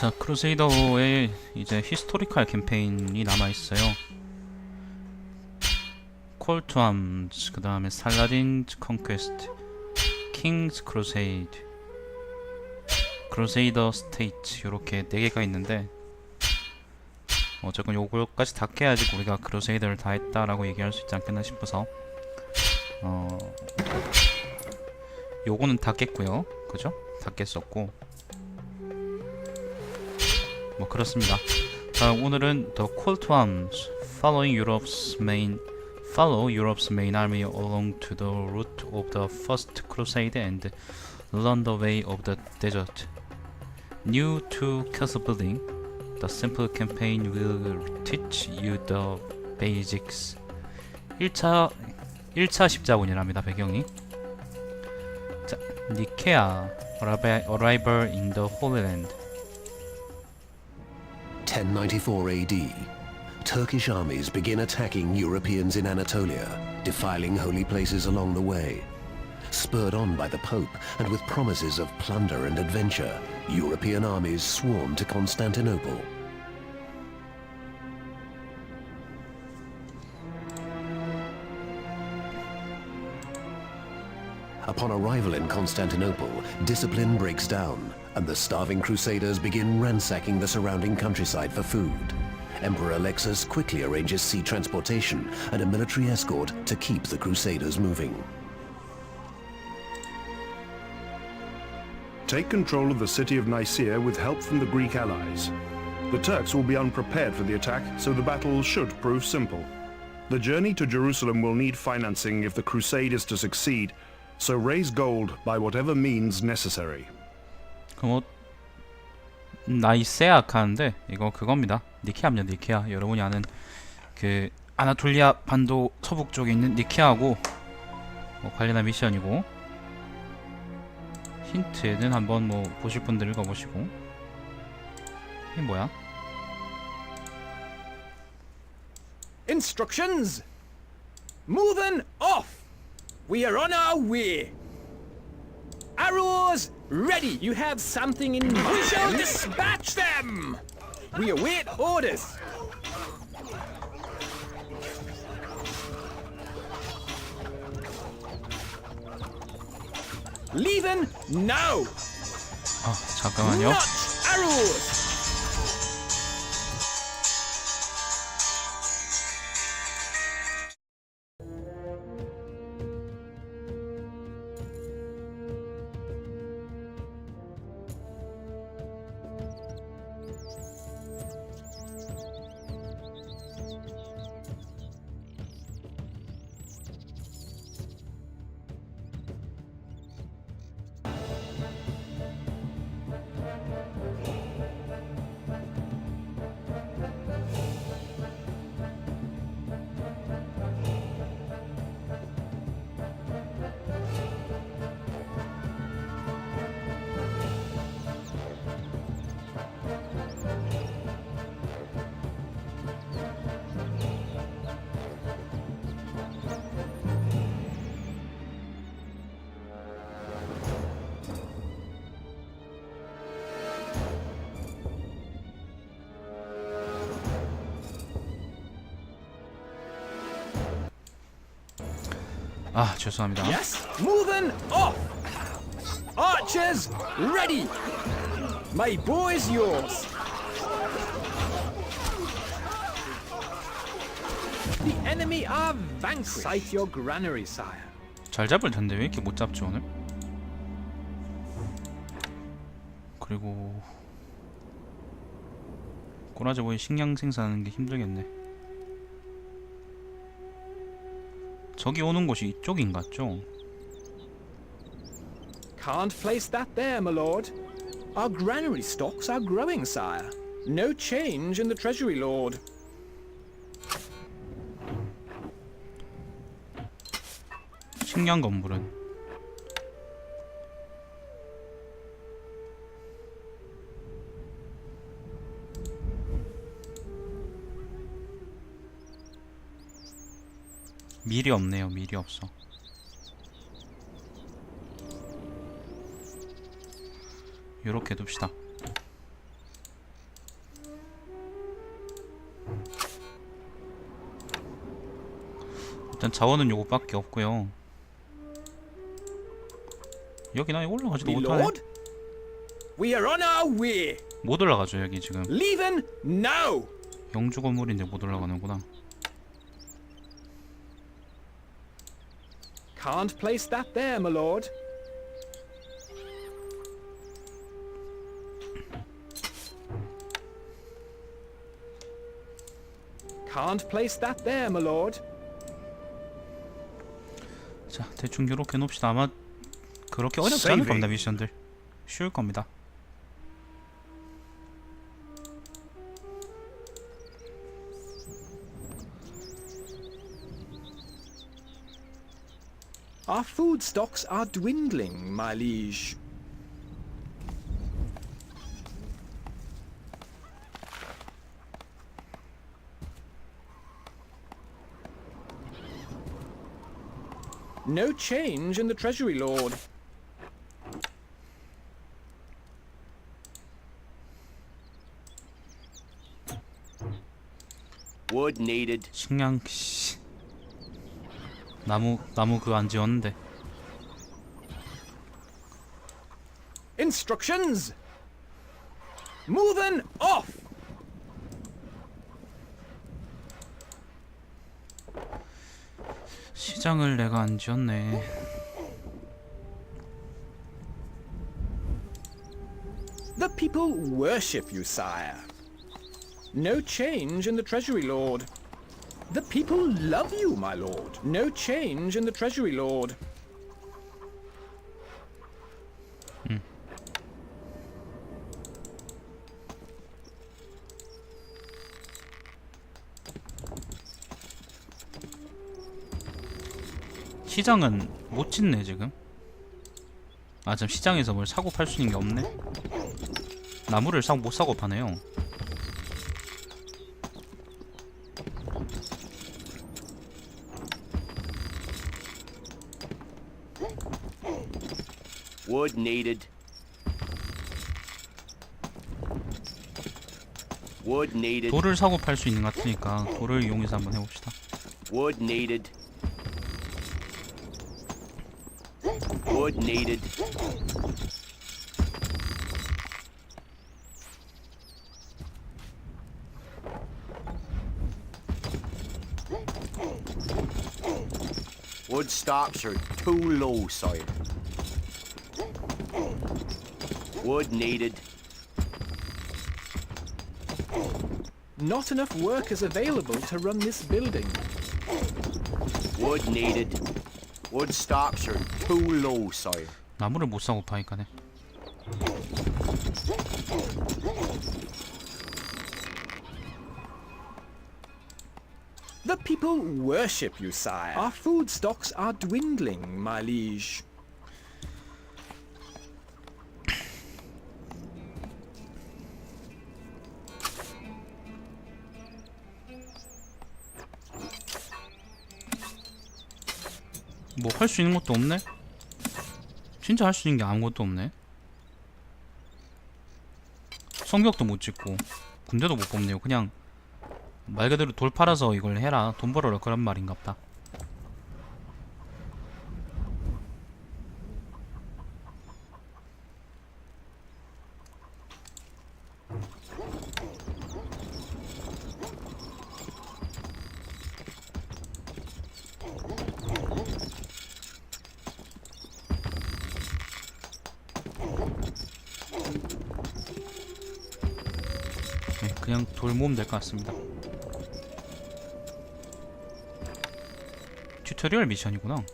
자, 크루세이더의 이제 히스토리컬 캠페인이 남아 있어요. 콜투 암즈, 그 다음에 살라딘 컨퀘스트, 킹스 크루세이드, 크루세이더 스테이트 이렇게 네 개가 있는데 어쨌건 요거까지 다 깨야지 우리가 크루세이더를 다 했다라고 얘기할 수 있지 않겠나 싶어서 어 요거는 다 깼고요, 그죠? 다 깼었고 뭐 그렇습니다. 자 오늘은 The Call to Arms Following Europe's main Follow Europe's main army along to the route of the First Crusade and learn the way of the desert. New to castle building, the simple campaign will teach you the basics. 1차 1차 십자군이랍니다 배경이. 자 니케아 arrival in the Holy Land. 1094 AD, Turkish armies begin attacking Europeans in Anatolia, defiling holy places along the way. Spurred on by the Pope and with promises of plunder and adventure, European armies swarm to Constantinople. Upon arrival in Constantinople, discipline breaks down, and the starving crusaders begin ransacking the surrounding countryside for food. Emperor Alexis quickly arranges sea transportation and a military escort to keep the crusaders moving. Take control of the city of Nicaea with help from the Greek allies. The Turks will be unprepared for the attack, so the battle should prove simple. The journey to Jerusalem will need financing if the crusade is to succeed, so raise gold by whatever means necessary. 그럼 뭐 나이세아 하는데 이거 그겁니다. 니케아입니다. 니케아. 여러분이 아는 그 아나톨리아 반도 서북 쪽에 있는 니케아하고 뭐 관련한 미션이고 힌트는 한번 뭐 보실 분들 읽어보시고 이게 뭐야? Instructions! Moving off! We are on our way! Arrows ready! You have something in mind. We shall dispatch them! We await orders! Leaving now! 아 잠깐만요. Notch arrows! 아 죄송합니다. Yes, moving off. Archers, ready. My bow is yours. The enemy are vanquished. Sight your granary, sire. 잘 잡을 텐데 왜 이렇게 못 잡지 오늘? 그리고 꼬라지 보이 식량 생산하는 게 힘들겠네. 저기 오는 곳이 이쪽인 같죠? Can't place that there, my lord. Our granary stocks are growing, sire. No change in the treasury, lord. 식량 건물은 미리 없네요. 미리 없어. 요렇게 둡시다. 일단 자원은 요거밖에 없고요. 여기 나 올라가지도 못하네. 못 올라가죠 여기 지금. 영주 건물인데 못 올라가는구나. Can't place that there, my lord. Can't place that there, my lord. 자 대충 이렇게 놓읍시다. 아마 그렇게 어렵지 않을. 겁니다 미션들. 쉬울 겁니다. Our food stocks are dwindling, my liege. No change in the treasury, lord. Wood needed. 식량 씨. 나무 나무 그거 안 지웠는데. Instructions! Moving off! 시장을 내가 안 지었네. The people worship you, sire. No change in the treasury, lord. The people love you, my lord. No change in the treasury, lord. 시장은 못 짓네 지금. 아, 참 시장에서 뭘 사고 팔 수 있는 게 없네. 나무를 사고 못 사고 파네요. Wood needed. Wood needed. 돌을 사고 팔 수 있는 것 같으니까 돌을 이용해서 한번 해봅시다. Wood needed. Wood needed. Wood stocks are too low, sire. Wood needed. Not enough workers available to run this building. Wood needed. Wood stocks are too low, sire. 나무를 못 사고 파니까네. The people worship you, sire. Our food stocks are dwindling, my liege. 뭐 할 수 있는 것도 없네? 진짜 할 수 있는 게 아무것도 없네. 성벽도 못 짓고 군대도 못 뽑네요. 그냥 말 그대로 돌 팔아서 이걸 해라. 돈 벌어라 그런 말인갑다. 네, 그냥 돌 모으면 될 것 같습니다. 튜토리얼 미션이구나.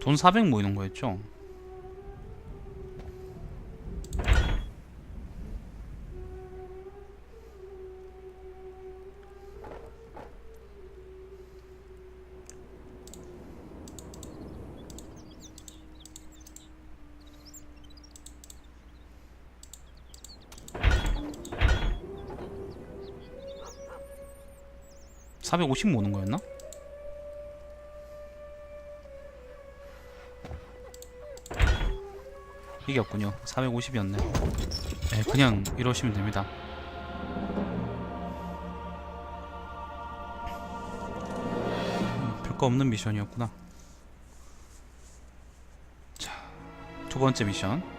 돈 400 모이는 거였죠? 450 모는 거였나? 이게 없군요. 450이었네. 네, 그냥 이러시면 됩니다. 음, 별거 없는 미션이었구나. 자 두 번째 미션